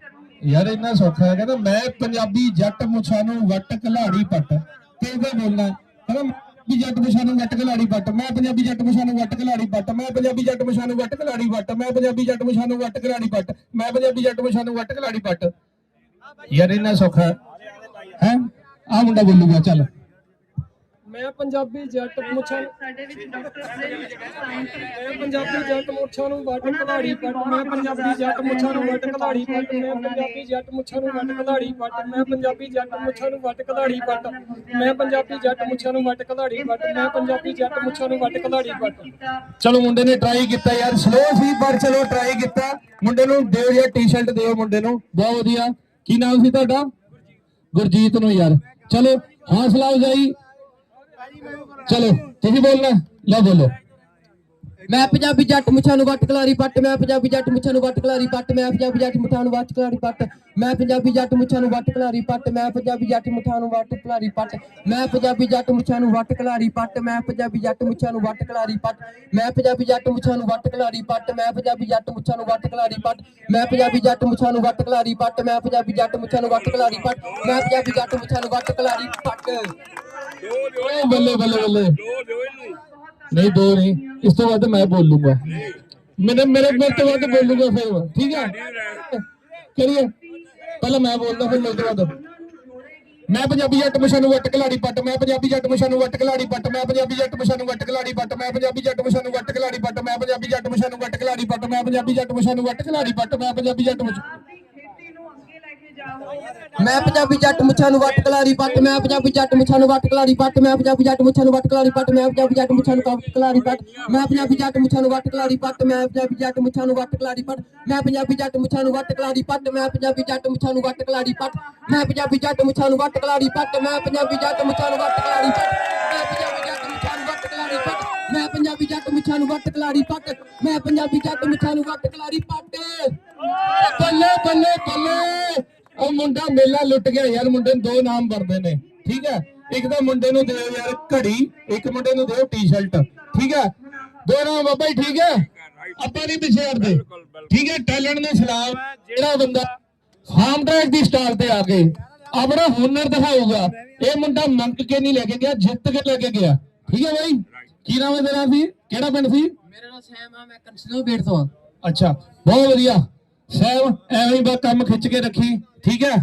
ਯਾਰ ਇੰਨਾ ਸੌਖਾ ਹੈ ਕਹਿੰਦਾ ਮੈਂ ਪੰਜਾਬੀ ਜੱਟ ਮੁਛਾਂ ਨੂੰ ਵੱਟ ਘਲਾੜੀ ਪੱਟ ਤੇ ਇਹਦਾ ਬੋਲਣਾ? ਕਹਿੰਦਾ ਪੰਜਾਬੀ ਜੱਟ ਮੁਛਾਂ ਨੂੰ ਵੱਟ ਘਲਾੜੀ ਪੱਟ, ਮੈਂ ਪੰਜਾਬੀ ਜੱਟ ਮੁਛਾਂ ਨੂੰ ਵੱਟ ਕਲਾੜੀ ਪੱਟ, ਮੈਂ ਪੰਜਾਬੀ ਜੱਟ ਮੁਛਾਂ ਨੂੰ ਵੱਟ ਕਲਾੜੀ ਪੱਟ, ਮੈਂ ਪੰਜਾਬੀ ਜੱਟ ਮੁਛਾ ਨੂੰ ਵੱਟ ਕਲਾੜੀ ਪੱਟ, ਮੈਂ ਪੰਜਾਬੀ ਜੱਟ ਮੁਛਾ ਨੂੰ ਵੱਟ ਕਲਾੜੀ ਪੱਟ। ਯਾਰ ਇੰਨਾ ਸੌਖਾ ਹੈ? ਹੈ? ਆ ਮੁੰਡਾ ਬੋਲੂਗਾ, ਚੱਲ। ਮੈਂ ਪੰਜਾਬੀ ਜੱਟ ਮੁੱਛਾਂ ਸਾਡੇ ਵਿੱਚ ਡਾਕਟਰ ਮੈਂ ਪੰਜਾਬੀ ਜੱਟ ਮੁੱਛਾਂ ਨੂੰ ਵੱਟ ਕਲਾੜੀ ਪੱਟ ਮੈਂ ਪੰਜਾਬੀ ਜੱਟ ਮੁੱਛਾਂ ਨੂੰ ਵੱਟ ਕਲਾੜੀ ਪੱਟ ਮੈਂ ਪੰਜਾਬੀ ਜੱਟ ਮੁੱਛਾਂ ਨੂੰ ਵੱਟ ਕਲਾੜੀ ਪੱਟ ਮੈਂ ਪੰਜਾਬੀ ਜੱਟ ਮੁੱਛਾਂ ਨੂੰ ਵੱਟ ਕਲਾੜੀ ਪੱਟ ਮੈਂ ਪੰਜਾਬੀ ਜੱਟ ਮੁੱਛਾਂ ਨੂੰ ਵੱਟ ਕਲਾੜੀ ਪੱਟ ਮੈਂ ਪੰਜਾਬੀ ਜੱਟ ਮੁੱਛਾਂ ਨੂੰ ਵੱਟ ਕਲਾੜੀ ਪੱਟ ਚਲੋ ਮੁੰਡੇ ਨੇ ਟਰਾਈ ਕੀਤਾ ਯਾਰ ਸਲੋ ਸੀ ਪਰ ਚਲੋ ਟਰਾਈ ਕੀਤਾ। ਮੁੰਡੇ ਨੂੰ ਦਿਓ ਯਾਰ ਟੀ-ਸ਼ਰਟ ਦਿਓ ਮੁੰਡੇ ਨੂੰ ਬਹੁਤ ਵਧੀਆ। ਕੀ ਨਾਮ ਸੀ ਤੁਹਾਡਾ? ਗੁਰਜੀਤ ਨੂੰ ਯਾਰ। ਚਲੋ ਹੌਸਲਾ ਅਫਜ਼ਾਈ ਚਲੋ ਤੁਸੀਂ ਬੋਲਣਾ ਲੈ ਬੋਲੋ ਮੈਂ ਪੰਜਾਬੀ ਜੱਟ ਮੁੱਛਾਂ ਨੂੰ ਵੱਟ ਕਲਾਰੀ ਪੱਟ ਮੈਂ ਪੰਜਾਬੀ ਜੱਟ ਮੁੱਛਾਂ ਨੂੰ ਵੱਟ ਕਲਾਰੀ ਪੱਟ ਮੈਂ ਪੰਜਾਬੀ ਜੱਟ ਮੁੱਛਾਂ ਨੂੰ ਵੱਟ ਕਲਾਰੀ ਪੱਟ ਮੈਂ ਪੰਜਾਬੀ ਜੱਟ ਮੁੱਛਾਂ ਨੂੰ ਵੱਟ ਕਲਾਰੀ ਪੱਟ ਮੈਂ ਪੰਜਾਬੀ ਜੱਟ ਮੁੱਛਾਂ ਨੂੰ ਵੱਟ ਕਲਾਰੀ ਪੱਟ ਮੈਂ ਪੰਜਾਬੀ ਜੱਟ ਮੁੱਛਾਂ ਨੂੰ ਵੱਟ ਕਲਾਰੀ ਪੱਟ ਮੈਂ ਪੰਜਾਬੀ ਜੱਟ ਮੁੱਛਾਂ ਨੂੰ ਵੱਟ ਕਲਾਰੀ ਪੱਟ ਮੈਂ ਪੰਜਾਬੀ ਜੱਟ ਮੁੱਛਾਂ ਨੂੰ ਵੱਟ ਕਲਾਰੀ ਪੱਟ ਮੈਂ ਪੰਜਾਬੀ ਜੱਟ ਮੁੱਛਾਂ ਨੂੰ ਵੱਟ ਕਲਾਰੀ ਪੱਟ ਮੈਂ ਪੰਜਾਬੀ ਜੱਟ ਮੁੱਛਾਂ ਨੂੰ ਵੱਟ ਕਲਾਰੀ ਪੱਟ ਮੈਂ ਪੰਜਾਬੀ ਜੱਟ ਮੁੱਛਾਂ ਨੂੰ ਵੱਟ ਕਲਾਰੀ ਪੱਟ ਮੈਂ ਪੰਜਾਬੀ ਜੱਟ ਮੁੱਛਾਂ ਨੂੰ ਵੱਟ ਕਲਾਰੀ ਪੱਟ ਓ ਬੱਲੇ ਬੱਲੇ ਬੱਲੇ ਨਹੀਂ, ਦੋ ਨਹੀਂ। ਇਸ ਤੋਂ ਵੱਧ ਮੈਂ ਬੋਲੂੰਗਾ। ਮੇਰੇ ਮੇਰੇ ਮੇਰੇ ਤੋਂ ਵੱਧ ਬੋਲੂੰਗਾ ਫਿਰ। ਠੀਕ ਹੈ ਕਰੀਏ। ਪਹਿਲਾਂ ਮੈਂ ਬੋਲਦਾ, ਫਿਰ ਮੇਰੇ ਤੋਂ ਵੱਧ। ਮੈਂ ਪੰਜਾਬੀ ਜੱਟ ਮਸ਼ਾ ਨੂੰ ਵੱਟ ਕਲਾੜੀ ਪੱਟ, ਮੈਂ ਪੰਜਾਬੀ ਜੱਟ ਮਸ਼ਾ ਨੂੰ ਵੱਟ ਕਲਾੜੀ ਪੱਟ, ਮੈਂ ਪੰਜਾਬੀ ਜੱਟ ਮਸ਼ਾ ਨੂੰ ਵੱਟ ਕਲਾੜੀ ਪੱਟ, ਮੈਂ ਪੰਜਾਬੀ ਜੱਟ ਮਸ਼ਾ ਨੂੰ ਵੱਟ ਕਲਾੜੀ ਪੱਟ, ਮੈਂ ਪੰਜਾਬੀ ਜੱਟ ਮਸ਼ਾ ਨੂੰ ਵੱਟ ਕਲਾੜੀ ਪੱਟ, ਮੈਂ ਪੰਜਾਬੀ ਜੱਟ ਮਸ਼ਾ ਨੂੰ ਵੱਟ ਕਲਾੜੀ ਪੱਟ, ਮੈਂ ਪੰਜਾਬੀ ਜੱਟ ਮਸ਼ਾ ਖੇਤੀ ਨੂੰ ਅੱਗੇ ਲੈ ਕੇ ਜਾਓ ਮੈਂ ਪੰਜਾਬੀ ਜੱਟ ਮੁੱਛਾਂ ਨੂੰ ਵੱਟ ਕਲਾਰੀ ਪੱਟ ਮੈਂ ਪੰਜਾਬੀ ਜੱਟ ਮੁੱਛਾਂ ਨੂੰ ਵੱਟ ਕਲਾਰੀ ਪੱਟ ਮੈਂ ਪੰਜਾਬੀ ਜੱਟ ਮੁੱਛਾਂ ਨੂੰ ਵੱਟ ਕਲਾਰੀ ਪੱਟ ਮੈਂ ਪੰਜਾਬੀ ਜੱਟ ਮੁੱਛਾਂ ਨੂੰ ਵੱਟ ਕਲਾਰੀ ਪੱਟ ਮੈਂ ਪੰਜਾਬੀ ਜੱਟ ਮੁੱਛਾਂ ਨੂੰ ਵੱਟ ਕਲਾਰੀ ਪੱਟ ਮੈਂ ਪੰਜਾਬੀ ਜੱਟ ਮੁੱਛਾਂ ਨੂੰ ਵੱਟ ਕਲਾਰੀ ਪੱਟ ਮੈਂ ਪੰਜਾਬੀ ਜੱਟ ਮੁੱਛਾਂ ਨੂੰ ਵੱਟ ਕਲਾਰੀ ਪੱਟ ਮੈਂ ਪੰਜਾਬੀ ਜੱਟ ਮੁੱਛਾਂ ਨੂੰ ਵੱਟ ਕਲਾਰੀ ਪੱਟ ਮੈਂ ਪੰਜਾਬੀ ਜੱਟ ਮੁੱਛਾਂ ਨੂੰ ਵੱਟ ਕਲਾਰੀ ਪੱਟ ਮੈਂ ਪੰਜਾਬੀ ਜੱਟ ਮੁੱਛਾਂ ਨੂੰ ਵੱਟ ਕਲਾਰੀ ਪੱਟ ਮੈਂ ਪੰਜਾਬੀ ਜੱਟ ਮੁੱਛਾਂ ਨੂੰ ਵੱਟ ਕਲਾਰੀ ਪੱਟ ਮੈਂ ਪੰਜਾਬੀ ਜੱਟ ਮੁੱਛਾਂ ਨੂੰ ਵੱਟ ਕਲਾਰੀ ਪੱਟ ਮੈਂ ਪੰਜਾਬੀ ਜੱਟ ਮੁੱਛਾਂ ਨੂੰ ਵੱਟ ਕਲਾਰੀ ਪੱਟ ਬੱਲੇ ਬੱਲੇ ਬੱਲੇ ਉਹ ਮੁੰਡਾ ਮੇਲਾ ਲੁੱਟ ਗਿਆ ਯਾਰ ਮੁੰਡੇ ਨੂੰ ਦੋ ਨਾਮ ਵਰਦੇ ਨੇ ਠੀਕ ਹੈ? ਇੱਕ ਤਾਂ ਮੁੰਡੇ ਨੂੰ ਦਿਓ ਯਾਰ ਘੜੀ ਇੱਕ ਮੁੰਡੇ ਨੂੰ ਦਿਓ ਟੀ-ਸ਼ਰਟ ਠੀਕ ਹੈ? ਦੋ ਨਾਮ ਬਾਬਾ ਜੀ ਠੀਕ ਹੈ? ਆਪਾਂ ਨਹੀਂ ਪਿੱਛੇ ਹਟਦੇ ਠੀਕ ਹੈ? ਟੈਲੈਂਟ ਦੇ ਸਲਾਮ ਜਿਹੜਾ ਬੰਦਾ ਫਾਰਮ ਟਰੈਕ ਦੀ ਸਟਾਰ ਤੇ ਆ ਕੇ ਆਪਣਾ ਹੁਨਰ ਦਿਖਾਊਗਾ ਇਹ ਮੁੰਡਾ ਮੰਗ ਕੇ ਨਹੀਂ ਲੈ ਕੇ ਗਿਆ ਜਿੱਤ ਕੇ ਲੈ ਕੇ ਗਿਆ ਠੀਕ ਹੈ ਬਾਈ? ਕੀ ਨਾਮ ਹੈ ਤੇਰਾ ਸੀ ਕਿਹੜਾ ਪਿੰਡ ਸੀ? ਮੇਰਾ ਨਾਮ ਸੈਮ ਆ ਮੈਂ ਕੰਸਨੋ ਬੇਟ ਤੋਂ ਆ। ਅੱਛਾ ਬਹੁਤ ਵਧੀਆ। ਸਹਿਬ ਐਵੇਂ ਹੀ ਬਸ ਕੰਮ ਖਿੱਚ ਕੇ ਰੱਖੀ ਠੀਕ ਹੈ?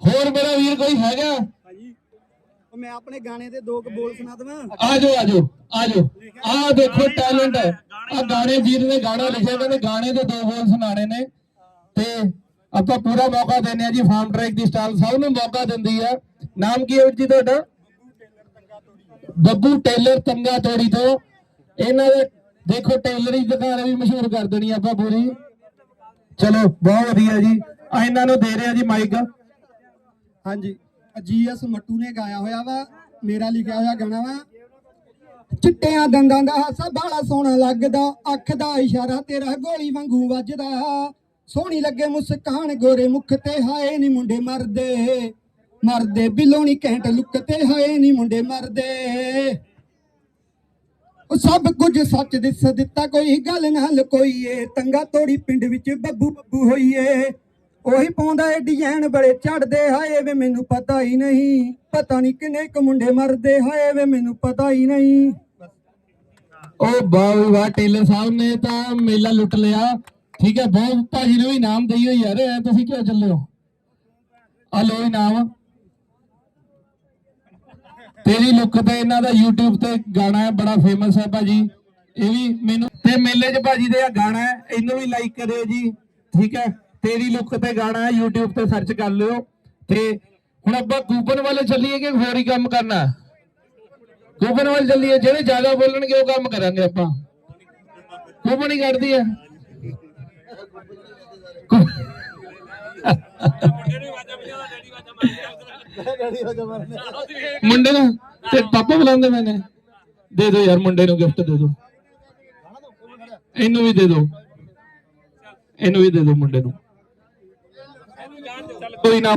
ਹੋਰ ਮੇਰਾ ਵੀਰ ਕੋਈ ਹੈਗਾ? ਮੈਂ ਆਪਣੇ ਗਾਣੇ ਦੇ ਦੋ ਬੋਲ ਸੁਣਾ ਦਵਾਂ? ਆਜੋ ਆਜੋ ਆਜੋ ਆ ਦੇਖੋ ਟੈਲੈਂਟ ਹੈ। ਆ ਗਾਣੇ ਵੀਰ ਨੇ ਗਾਣਾ ਲਿਖਿਆ ਇਹਨਾਂ ਨੇ ਗਾਣੇ ਦੇ ਦੋ ਬੋਲ ਸੁਣਾਣੇ ਨੇ। ਤੇ ਆਪਾਂ ਪੂਰਾ ਮੌਕਾ ਦਿੰਦੇ ਆ ਜੀ ਫਾਰਮ ਟਰੈਕ ਦੀ ਸਟਾਲ ਸਭ ਨੂੰ ਮੌਕਾ ਦਿੰਦੀ ਆ ਨਾਮ ਕੀ ਹੈ ਜੀ ਤੁਹਾਡਾ? ਬੱਬੂ ਟੇਲਰ ਤੰਗਾ ਤੋੜੀ ਤੋਂ। ਇਹਨਾਂ ਦੇ ਦੇਖੋ ਟੇਲਰੀ ਦੁਕਾਨ ਵੀ ਮਸ਼ਹੂਰ ਕਰ ਦੇਣੀ ਆਪਾਂ ਪੂਰੀ। ਚਲੋ, ਬਹੁਤ ਵਧੀਆ ਜੀ। ਆ ਇਹਨਾਂ ਨੂੰ ਦੇ ਰਹੇ ਆ ਜੀ ਮਾਈਕ ਹਾਂਜੀ। ਜੀਐਸ ਮੱਟੂ ਨੇ ਗਾਇਆ ਹੋਇਆ ਵਾ, ਮੇਰਾ ਲਿਖਿਆ ਹੋਇਆ ਗਾਣਾ ਵਾ। ਚਿੱਟਿਆਂ ਦੰਦਾਂ ਦਾ ਹਾਸਾ ਬਾਲਾ ਸੋਹਣਾ ਲੱਗਦਾ, ਅੱਖ ਦਾ ਇਸ਼ਾਰਾ ਤੇਰਾ ਗੋਲੀ ਵਾਂਗੂ ਵੱਜਦਾ। ਸੋਹਣੀ ਲੱਗੇ ਮੁਸਕਾਨ ਗੋਰੇ ਮੁਖ ਤੇ, ਹਾਏ ਨੀ ਮੁੰਡੇ ਮਰਦੇ। ਮਰਦੇ ਬਿਲੋਣੀ ਘੈਂਟ ਲੁੱਕ ਤੇ, ਹਾਏ ਨੀ ਮੁੰਡੇ ਮਰਦੇ। ਉਹ ਸਭ ਕੁਝ ਸੱਚ ਦਿਸ ਦਿੱਤਾ, ਕੋਈ ਗੱਲ ਨਾ ਲਕੋਈਏ ਤੰਗਾ ਤੋੜੀ ਪਿੰਡ ਵਿੱਚ ਬੱਬੂ ਬੱਬੂ ਹੋਈ ਏ ਉਹੀ ਪਾਉਂਦਾ ਏ ਡਿਜ਼ਾਈਨ, ਬੜੇ ਚੜਦੇ ਹਾਏ ਵੇ, ਮੈਨੂੰ ਪਤਾ ਹੀ ਨਹੀਂ। ਪਤਾ ਨਹੀਂ ਕਿੰਨੇ ਕੁ ਮੁੰਡੇ ਮਰਦੇ ਹਾਏ ਵੇ, ਮੈਨੂੰ ਪਤਾ ਹੀ ਨਹੀਂ। ਉਹ ਵਾਹ ਵੀ ਟੇਲਰ ਸਾਹਿਬ ਨੇ ਤਾਂ ਮੇਲਾ ਲੁੱਟ ਲਿਆ। ਠੀਕ ਹੈ, ਬਹੁਤ ਭਾਜੀ ਨੂੰ ਇਨਾਮ ਦਈਓ ਯਾਰ ਐ ਤੁਸੀਂ ਕਿਉਂ ਚੱਲੇ ਹੋ? ਆ ਲੋ ਇਨਾਮ ਤੇਰੀ ਲੁੱਕ ਤੇ ਇਹਨਾਂ ਦਾ YouTube ਤੇ ਗਾਣਾ ਹੈ, ਬੜਾ ਫੇਮਸ ਹੈ ਭਾਜੀ। ਇਹ ਵੀ ਮੈਨੂੰ ਤੇ ਮੇਲੇ 'ਚ ਭਾਜੀ ਦੇ ਆ ਗਾਣਾ ਹੈ, ਇਹਨੂੰ ਵੀ ਲਾਈਕ ਕਰਿਓ ਜੀ, ਠੀਕ ਹੈ? ਤੇਰੀ ਲੁੱਕ ਤੇ ਗਾਣਾ ਹੈ, YouTube ਤੇ ਸਰਚ ਕਰ ਲਿਓ। ਤੇ ਹੁਣ ਆਪਾਂ ਕੂਪਨ ਵਾਲੇ ਚੱਲੀਏ ਕਿ ਹੋਰ ਹੀ ਕੰਮ ਕਰਨਾ? ਹੈ ਕੂਪਨ ਵੱਲ ਚੱਲੀਏ, ਜਿਹੜੇ ਜ਼ਿਆਦਾ ਬੋਲਣਗੇ ਉਹ ਕੰਮ ਕਰਾਂਗੇ ਆਪਾਂ। ਕੂਪਨ ਹੀ ਕੱਢਦੀ ਹੈ ਮੁੰਡੇ ਨੂੰ ਤੇ ਪਾਪਾ ਬੁਲਾਉਂਦੇ ਮੈਨੇ। ਦੇ ਦਿਓ ਯਾਰ ਮੁੰਡੇ ਨੂੰ ਗਿਫਟ ਦੇ ਦਿਓ। ਇਹਨੂੰ ਵੀ ਦੇ ਦਿਓ। ਇਹਨੂੰ ਵੀ ਦੇ ਦਿਓ ਮੁੰਡੇ ਨੂੰ। ਕੋਈ ਨਾ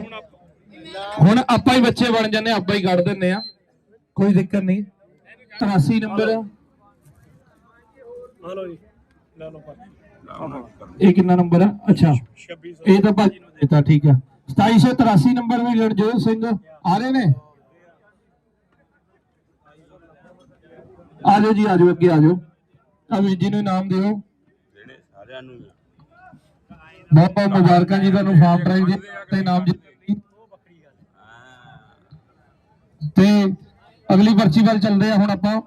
ਹੁਣ ਆਪਾਂ ਹੀ ਬੱਚੇ ਬਣ ਜਾਂਦੇ ਆਪਾਂ ਹੀ ਕੱਢ ਦਿੰਨੇ ਆ। ਕੋਈ ਦਿੱਕਤ ਨਹੀਂ। 83 ਨੰਬਰ। ਇਹ ਕਿੰਨਾ ਨੰਬਰ ਹੈ ਅੱਛਾ। ਇਹ ਤਾਂ ਭਾਜੀ ਨੂੰ ਦਿੱਤਾ ਠੀਕ ਹੈ 2783 ਨੰਬਰ ਵੀ ਰਣਜੋਤ ਸਿੰਘ ਆ ਰਹੇ ਨੇ। ਆ ਜੀ, ਆ ਅੱਗੇ ਆ ਆ ਵੀਰ ਜੀ ਨੂੰ ਇਨਾਮ ਦਿਓ। ਬਹੁਤ ਬਹੁਤ ਮੁਬਾਰਕਾਂ ਜੀ ਤੁਹਾਨੂੰ, ਫਾਰਮ ਡਰਾਈਵ ਦੇ ਤੇ ਇਨਾਮ ਜਿੱਤੇ ਤੇ ਅਗਲੀ ਪਰਚੀ ਵੱਲ ਚੱਲਦੇ ਆ ਹੁਣ ਆਪਾਂ।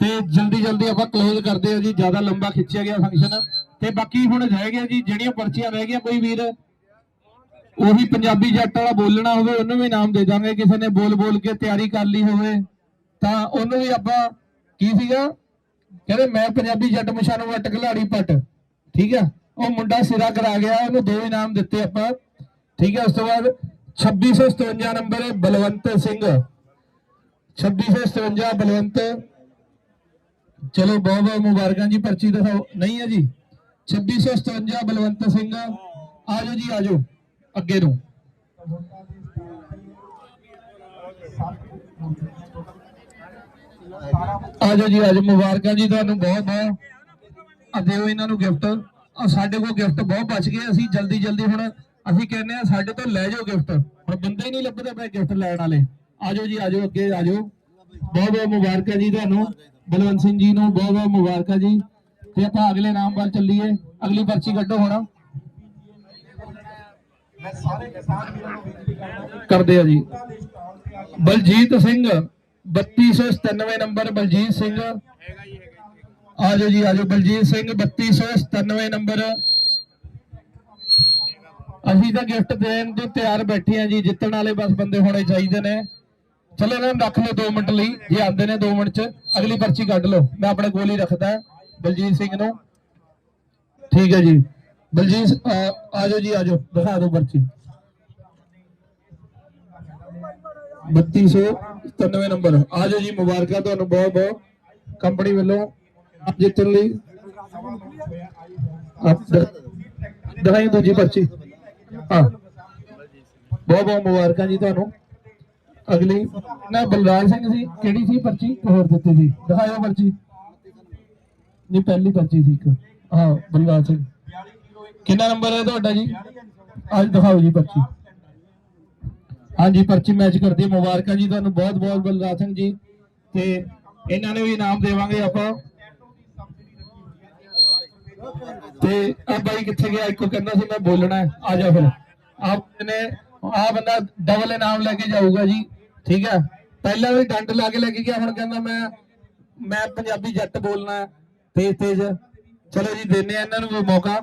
ਤੇ ਜਲਦੀ ਜਲਦੀ ਆਪਾਂ ਕਲੋਜ਼ ਕਰਦੇ ਆ ਜੀ, ਜ਼ਿਆਦਾ ਲੰਬਾ ਖਿੱਚਿਆ ਗਿਆ ਫੰਕਸ਼ਨ ਤੇ ਬਾਕੀ ਹੁਣ ਰਹਿ ਗਿਆ ਜੀ, ਜਿਹੜੀਆਂ ਪਰਚੀਆਂ ਰਹਿ ਗਈਆਂ, ਕੋਈ ਵੀਰ ਉਹੀ ਪੰਜਾਬੀ ਜੱਟ ਵਾਲਾ ਬੋਲਣਾ ਹੋਵੇ, ਉਹਨੂੰ ਵੀ ਇਨਾਮ ਦੇ ਦਾਂਗੇ, ਕਿਸੇ ਨੇ ਬੋਲ ਬੋਲ ਕੇ ਤਿਆਰੀ ਕਰ ਲਈ ਹੋਵੇ, ਤਾਂ ਉਹਨੂੰ ਵੀ ਆਪਾਂ ਕੀ ਸੀਗਾ? ਕਹਿੰਦੇ ਮੈਂ ਪੰਜਾਬੀ ਜੱਟ ਮਸ਼ਾਨ ਵੱਟ ਖਿਲਾੜੀ ਪੱਟ ਠੀਕ ਹੈ ਉਹ ਮੁੰਡਾ ਸਿਰਾ ਕਰਾ ਗਿਆ, ਉਹਨੂੰ ਦੋ ਇਨਾਮ ਦਿੱਤੇ ਆਪਾਂ, ਠੀਕ ਹੈ ਉਸ ਤੋਂ ਬਾਅਦ 2657 ਨੰਬਰ ਹੈ ਬਲਵੰਤ ਸਿੰਘ। 2657 ਬਲਵੰਤ। ਚਲੋ, ਬਹੁਤ ਬਹੁਤ ਮੁਬਾਰਕਾਂ ਜੀ, ਪਰਚੀ ਦਿਖਾਓ। ਨਹੀਂ ਹੈ ਜੀ? 2657 ਬਲਵੰਤ ਸਿੰਘ। ਆਜੋ ਜੀ ਆਜੋ ਅੱਗੇ ਨੂੰ। ਆਜੋ ਜੀ ਆਜੋ ਮੁਬਾਰਕਾਂ ਜੀ ਤੁਹਾਨੂੰ ਬਹੁਤ ਬਹੁਤ। ਆ ਦਿਓ ਇਹਨਾਂ ਨੂੰ ਗਿਫਟ ਆ ਸਾਡੇ ਕੋਲ ਗਿਫਟ ਬਹੁਤ ਬਚ ਗਏ। ਅਸੀਂ ਜਲਦੀ ਜਲਦੀ ਹੁਣ ਅਸੀਂ ਕਹਿੰਦੇ ਆ ਸਾਡੇ ਤੋਂ ਲੈ ਜਾਓ ਗਿਫਟ ਹੁਣ ਬੰਦੇ ਹੀ ਨਹੀਂ ਲੱਭਦੇ ਪਏ ਗਿਫਟ ਲੈਣ ਵਾਲੇ। ਆਜੋ ਜੀ ਆਜੋ ਅੱਗੇ ਆਜੋ ਬਹੁਤ ਬਹੁਤ ਮੁਬਾਰਕਾਂ ਜੀ ਤੁਹਾਨੂੰ। ਬਲਵੰਤ ਸਿੰਘ ਜੀ ਨੂੰ ਬਹੁਤ ਬਹੁਤ ਮੁਬਾਰਕਾਂ ਜੀ। ਤੇ ਆਪਾਂ ਅਗਲੇ ਨਾਮ ਵੱਲ ਚੱਲੀਏ। ਅਗਲੀ ਪਰਚੀ ਕੱਢੋ ਹੁਣ। ਕਰਦੇ ਆ ਜੀ। ਬਲਜੀਤ ਸਿੰਘ 3297 ਨੰਬਰ ਬਲਜੀਤ ਸਿੰਘ। ਆਜੋ ਜੀ ਆਜੋ ਬਲਜੀਤ ਸਿੰਘ 3297 ਨੰਬਰ। ਅਸੀਂ ਤਾਂ ਗਿਫਟ ਦੇਣ ਨੂੰ ਤਿਆਰ ਬੈਠੇ ਆ ਜੀ। ਜਿੱਤਣ ਵਾਲੇ ਬਸ ਬੰਦੇ ਹੋਣੇ ਚਾਹੀਦੇ ਨੇ। ਚਲੋ ਇਹਨਾਂ ਨੂੰ ਰੱਖ ਲਓ 2 ਮਿੰਟ ਲਈ। ਜੇ ਆਉਂਦੇ ਨੇ 2 ਮਿੰਟ ਚ ਅਗਲੀ ਪਰਚੀ ਕੱਢ ਲਓ। ਮੈਂ ਆਪਣੇ ਹੀ ਰੱਖਦਾ ਬਲਜੀਤ ਸਿੰਘ ਨੂੰ। ਠੀਕ ਹੈ ਜੀ। ਬਲਜੀਤ ਅਹ, ਆਜੋ ਜੀ ਆਜੋ ਦਿਖਾ ਦਿਓ ਪਰਚੀ। 3297 ਨੰਬਰ। ਆਜੋ ਜੀ ਮੁਬਾਰਕਾਂ ਤੁਹਾਨੂੰ ਬਹੁਤ ਬਹੁਤ। ਕੰਪਨੀ ਵੱਲੋਂ ਜਿੱਤਣ ਲਈ ਦਿਖਾਈ ਦੂਜੀ ਪਰਚੀ। ਹਾਂ। ਬਹੁਤ ਬਹੁਤ ਮੁਬਾਰਕਾਂ ਜੀ ਤੁਹਾਨੂੰ। ਅਗਲੀ ਨਾ ਬਲਰਾਜ ਸਿੰਘ ਸੀ। ਕਿਹੜੀ ਸੀ ਪਰਚੀ? ਹੋਰ ਦਿੱਤੀ ਸੀ। ਦਿਖਾਇਓ ਪਰਚੀ। ਨਹੀਂ ਪਹਿਲੀ ਪਰਚੀ ਸੀ ਇੱਕ। ਹਾਂ ਬਲਰਾਜ ਸਿੰਘ। ਕਿੰਨਾ ਨੰਬਰ ਹੈ ਤੁਹਾਡਾ ਜੀ? ਅੱਜ ਦਿਖਾਓ ਜੀ ਪਰਚੀ। ਹਾਂਜੀ, ਪਰਚੀ ਮੈਚ ਕਰਦੀ ਹੈ। ਮੁਬਾਰਕਾਂ ਜੀ ਤੁਹਾਨੂੰ, ਬਹੁਤ ਬਹੁਤ ਬਲਰਾਜ ਸਿੰਘ ਜੀ। ਤੇ ਇਹਨਾਂ ਨੇ ਵੀ ਇਨਾਮ ਦੇਵਾਂਗੇ ਆਪਾਂ। ਤੇ ਆ ਬਾਈ ਕਿੱਥੇ ਗਿਆ? ਇੱਕੋ ਕਹਿੰਦਾ ਸੀ, ਮੈਂ ਬੋਲਣਾ ਹੈ। ਆ ਜਾ ਫਿਰ। ਆਪ ਨੇ ਆ ਬੰਦਾ ਡਬਲ ਇਨਾਮ ਲੈ ਕੇ ਜਾਊਗਾ ਜੀ। ਠੀਕ ਹੈ? ਪਹਿਲਾਂ ਵੀ ਡੰਡ ਲਾ ਕੇ ਲੈ ਕੇ ਗਿਆ, ਹੁਣ ਕਹਿੰਦਾ ਮੈਂ ਮੈਂ ਪੰਜਾਬੀ ਜੱਟ ਬੋਲਣਾ ਤੇਜ਼ ਤੇਜ਼। ਚਲੋ ਜੀ ਦਿੰਨੇ ਆ ਇਹਨਾਂ ਨੂੰ ਵੀ ਮੌਕਾ।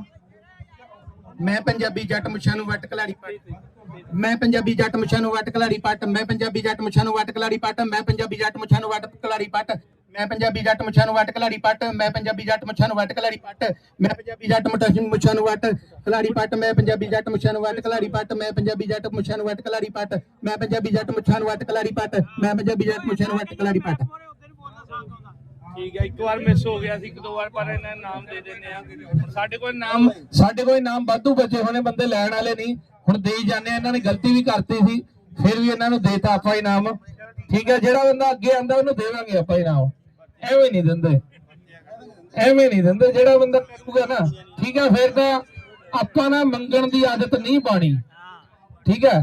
ਮੈਂ ਪੰਜਾਬੀ ਜੱਟ ਮੁੱਛਾਂ ਨੂੰ ਵੱਟ ਕਲਾੜੀ ਪੱਟ ਮੈਂ ਪੰਜਾਬੀ ਜੱਟ ਮੁੱਛਾਂ ਨੂੰ ਵੱਟ ਕਲਾੜੀ ਪੱਟ ਮੈਂ ਪੰਜਾਬੀ ਜੱਟ ਮੁੱਛਾਂ ਨੂੰ ਵੱਟ ਕਲਾੜੀ ਪੱਟ ਮੈਂ ਪੰਜਾਬੀ ਜੱਟ ਮੁੱਛਾਂ ਨੂੰ ਵੱਟ ਕਲਾੜੀ ਪੱਟ ਮੈਂ ਪੰਜਾਬੀ ਜੱਟ ਮੁੱਛਾਂ ਨੂੰ ਵੱਟ ਕਲਾੜੀ ਪੱਟ ਮੈਂ ਪੰਜਾਬੀ ਜੱਟ ਮੁੱਛਾਂ ਨੂੰ ਵੱਟ ਕਲਾੜੀ ਪੱਟ ਮੈਂ ਪੰਜਾਬੀ ਜੱਟ ਮੁੱਛਾਂ ਨੂੰ ਵੱਟ ਕਲਾੜੀ ਪੱਟ ਮੈਂ ਪੰਜਾਬੀ ਜੱਟ ਮੁੱਛਾਂ ਨੂੰ ਵੱਟ ਕਲਾੜੀ ਪੱਟ ਮੈਂ ਪੰਜਾਬੀ ਜੱਟ ਮੁੱਛਾਂ ਨੂੰ ਵੱਟ ਕਲਾੜੀ ਪੱਟ ਮੈਂ ਪੰਜਾਬੀ ਜੱਟ ਮੁੱਛਾਂ ਨੂੰ ਵੱਟ ਕਲਾੜੀ ਪੱਟ ਮੈਂ ਪੰਜਾਬੀ ਜੱਟ ਮੁੱਛਾਂ ਨੂੰ ਵੱਟ ਕਲਾੜੀ ਪੱਟ ਠੀਕ ਹੈ ਇੱਕ ਵਾਰ ਮਿਸ ਹੋ ਗਿਆ ਸੀ ਇੱਕ ਦੋ ਵਾਰ ਪਰ ਇਹਨਾਂ ਨੇ ਨਾਮ ਦੇ ਦਿੰਦੇ ਆ। ਸਾਡੇ ਕੋਲ ਨਾਮ ਸਾਡੇ ਕੋਲ ਇਨਾਮ ਵਾਧੂ ਬਚੇ ਹੋਣੇ ਬੰਦੇ ਲੈਣ ਵਾਲੇ ਨਹੀਂ। ਹੁਣ ਦੇਈ ਜਾਂਦੇ ਆ, ਇਹਨਾਂ ਨੇ ਗਲਤੀ ਵੀ ਕਰਤੀ ਸੀ ਫਿਰ ਵੀ ਇਹਨਾਂ ਨੂੰ ਦੇਤਾ ਆਪਾਂ ਇਨਾਮ ਠੀਕ ਹੈ ਜਿਹੜਾ ਬੰਦਾ ਅੱਗੇ ਆਂਦਾ ਉਹਨੂੰ ਦੇਵਾਂਗੇ ਆਪਾਂ ਇਨਾਮ ਐਵੇਂ ਨਹੀਂ ਦਿੰਦੇ। ਐਵੇਂ ਨਹੀਂ ਦਿੰਦੇ ਜਿਹੜਾ ਬੰਦਾ ਕਰੂਗਾ ਨਾ। ਠੀਕ ਹੈ ਫਿਰ ਤਾਂ ਆਪਾਂ ਨਾ ਮੰਗਣ ਦੀ ਆਦਤ ਨਹੀਂ ਪਾਣੀ। ਠੀਕ ਹੈ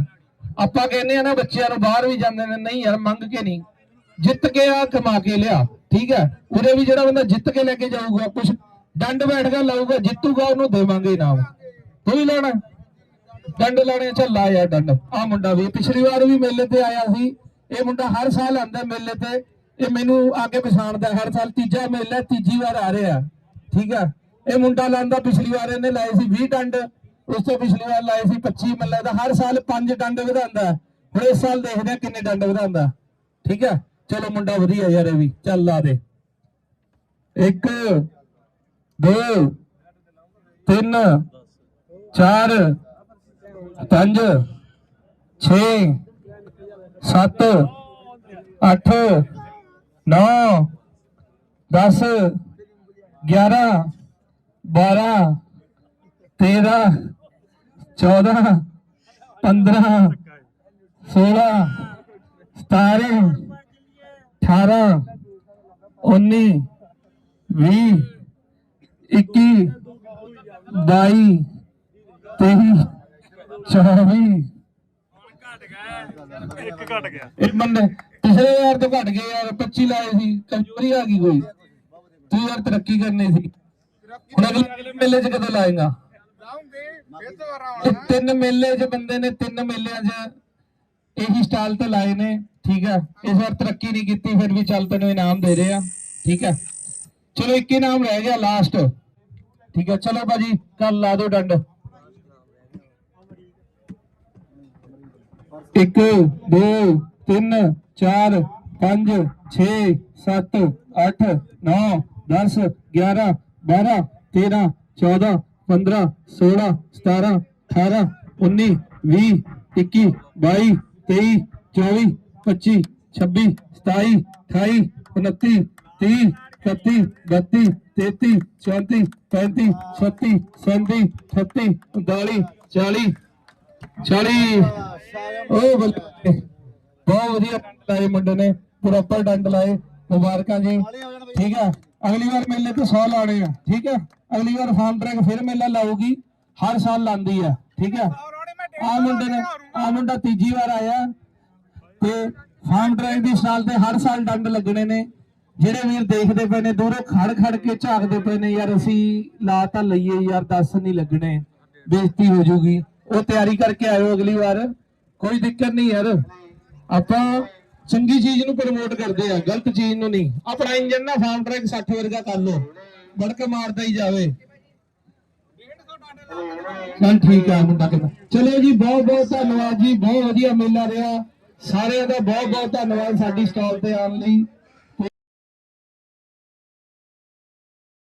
ਆਪਾਂ ਕਹਿੰਦੇ ਆ ਨਾ ਬੱਚਿਆਂ ਨੂੰ ਬਾਹਰ ਵੀ ਜਾਂਦੇ ਨੇ ਨਹੀਂ ਯਾਰ ਮੰਗ ਕੇ ਨਹੀਂ। ਜਿੱਤ ਕੇ ਆ ਕਮਾ ਕੇ ਲਿਆ। ਠੀਕ ਹੈ? ਉਹਦੇ ਵੀ ਜਿਹੜਾ ਬੰਦਾ ਜਿੱਤ ਕੇ ਲੈ ਕੇ ਜਾਊਗਾ ਕੁਝ ਡੰਡ ਬੈਠ ਕੇ ਲਾਊਗਾ, ਜਿੱਤੂਗਾ, ਉਹਨੂੰ ਦੇਵਾਂਗੇ ਇਨਾਮ। ਤੂੰ ਲੈਣਾ? ਡੰਡ ਲਾਣੇ ਚੱਲ ਲਾ ਯਾਰ ਡੰਡ ਆ ਮੁੰਡਾ ਵੀ, ਪਿਛਲੀ ਵਾਰ ਵੀ ਮੇਲੇ ਤੇ ਆਇਆ ਸੀ। ਇਹ ਮੁੰਡਾ ਹਰ ਸਾਲ ਆਂਦਾ ਮੇਲੇ ਤੇ। ਇਹ ਮੈਨੂੰ ਆ ਕੇ ਪਛਾਣਦਾ, ਹਰ ਸਾਲ ਤੀਜਾ ਮੇਲਾ ਤੀਜੀ ਵਾਰ ਆ ਰਿਹਾ। ਠੀਕ ਹੈ? ਇਹ ਮੁੰਡਾ ਲਾਂਦਾ ਪਿਛਲੀ ਵਾਰ ਇਹਨੇ ਲਾਏ ਸੀ 20 ਡੰਡ ਉਸ ਤੋਂ ਪਿਛਲੀ ਵਾਰ ਲਾਏ ਸੀ 25 ਮੇਲਾ ਦਾ। ਹਰ ਸਾਲ 5 ਡੰਡ ਵਧਾਉਂਦਾ। ਹੁਣ ਇਸ ਸਾਲ ਦੇਖਦੇ ਆ ਕਿੰਨੇ ਡੰਡ ਵਧਾਉਂਦਾ। ਠੀਕ ਹੈ? ਚਲੋ ਮੁੰਡਾ ਵਧੀਆ ਯਾਰ ਇਹ ਵੀ, ਚੱਲ ਲਾ ਦੇ। ਇੱਕ, ਦੋ, ਤਿੰਨ, ਚਾਰ, ਪੰਜ, ਛੇ, ਸੱਤ, ਅੱਠ, ਨੌ 10 11 12 13 14 15 16 17 18 19 20 21 22 23 24 ਇੱਕ ਘਟ ਗਿਆ। ਇੱਕ ਬੰਦੇ ਪਿਛਲੇ ਵਾਰ ਤੋਂ ਘਟ ਗਏ ਯਾਰ 25 ਲਾਏ ਸੀ ਕਮਜ਼ੋਰੀ ਆ ਗਈ ਕੋਈ। ਤੂੰ ਯਾਰ ਤਰੱਕੀ ਕਰਨੀ ਸੀ। ਹੁਣ ਅਗਲੇ ਮੇਲੇ 'ਚ ਕਦੋਂ ਲਾਏਗਾ? ਇਹ ਤਿੰਨ ਮੇਲੇ 'ਚ ਬੰਦੇ ਨੇ ਤਿੰਨ ਮੇਲਿਆਂ 'ਚ ਇਹੀ ਸਟਾਲ ਤੇ ਲਾਏ ਨੇ, ਠੀਕ ਹੈ ਇਸ ਵਾਰ ਤਰੱਕੀ ਨਹੀਂ ਕੀਤੀ, ਫਿਰ ਵੀ ਚੱਲ ਤੈਨੂੰ ਇਨਾਮ ਦੇ ਰਹੇ ਆ, ਠੀਕ ਹੈ ਚਲੋ ਇੱਕ ਇਨਾਮ ਰਹਿ ਗਿਆ ਲਾਸਟ ਠੀਕ ਹੈ ਚਲੋ ਭਾਜੀ ਕੱਲ ਲਾ ਦਿਓ ਡੰਡ। ਇੱਕ, ਦੋ, ਤਿੰਨ, ਚਾਰ, ਪੰਜ 6 7 8 9 10 11 12 13 14 15 16 17 18 19 20 21 22 23 24 25 26 27 28 29 30 31 32 33 34 35 36 37 38 39 40 40 ਉਹ ਬੱਲੇ, ਬਹੁਤ ਵਧੀਆ ਲਾਏ ਮੁੰਡੇ ਨੇ ਪ੍ਰੋਪਰ ਡੰਡ ਲਾਏ, ਮੁਬਾਰਕਾਂ ਜੀ। ਠੀਕ ਹੈ ਅਗਲੀ ਵਾਰ ਮੇਲੇ ਤੇ 100 ਲਾਣੇ ਆ, ਠੀਕ ਹੈ ਅਗਲੀ ਵਾਰ ਫਾਰਮ ਟਰੈਕ ਫਿਰ ਮੇਲਾ ਲਾਊਗੀ, ਹਰ ਸਾਲ ਲਾਉਂਦੀ ਆ, ਠੀਕ ਹੈ ਆ ਮੁੰਡੇ ਨੇ ਆ ਮੁੰਡਾ ਤੀਜੀ ਵਾਰ ਆਇਆ ਤੇ ਫਾਰਮ ਟਰੈਕ ਦੀ ਸਟਾਲ ਤੇ ਹਰ ਸਾਲ ਡੰਡ ਲੱਗਣੇ ਨੇ। ਜਿਹੜੇ ਵੀਰ ਦੇਖਦੇ ਪਏ ਨੇ, ਦੂਰੋਂ ਖੜ ਖੜ ਕੇ ਝਾਕਦੇ ਪਏ ਨੇ, ਯਾਰ ਅਸੀਂ ਲਾ ਤਾਂ ਲਈਏ, ਯਾਰ 10 ਨਹੀਂ ਲੱਗਣੇ, ਬੇਇੱਜ਼ਤੀ ਹੋ ਜਾਊਗੀ। ਉਹ ਤਿਆਰੀ ਕਰਕੇ ਆਇਓ ਅਗਲੀ ਵਾਰ। ਕੋਈ ਦਿੱਕਤ ਨਹੀਂ ਯਾਰ। ਆਪਾਂ ਚੰਗੀ ਚੀਜ਼ ਨੂੰ ਪ੍ਰਮੋਟ ਕਰਦੇ ਆ ਗਲਤ ਚੀਜ਼ ਨੂੰ ਨਹੀਂ। ਆਪਣਾ ਇੰਜਨ ਨਾ ਫਾਰਮ ਟਰੈਕ 60 ਵਰਗਾ ਕਰ ਲੋ ਬੜਕ ਮਾਰਦਾ ਹੀ ਜਾਵੇ। ਚਲ ਠੀਕ ਆ ਮੁੰਡਾ ਕਿਦਾ। ਚਲੋ ਜੀ, ਬਹੁਤ ਬਹੁਤ ਧੰਨਵਾਦ ਜੀ, ਬਹੁਤ ਵਧੀਆ ਮੇਲਾ ਰਿਹਾ। ਸਾਰਿਆਂ ਦਾ ਬਹੁਤ ਬਹੁਤ ਧੰਨਵਾਦ ਸਾਡੀ ਸਟਾਲ ਤੇ ਆਉਣ ਲਈ।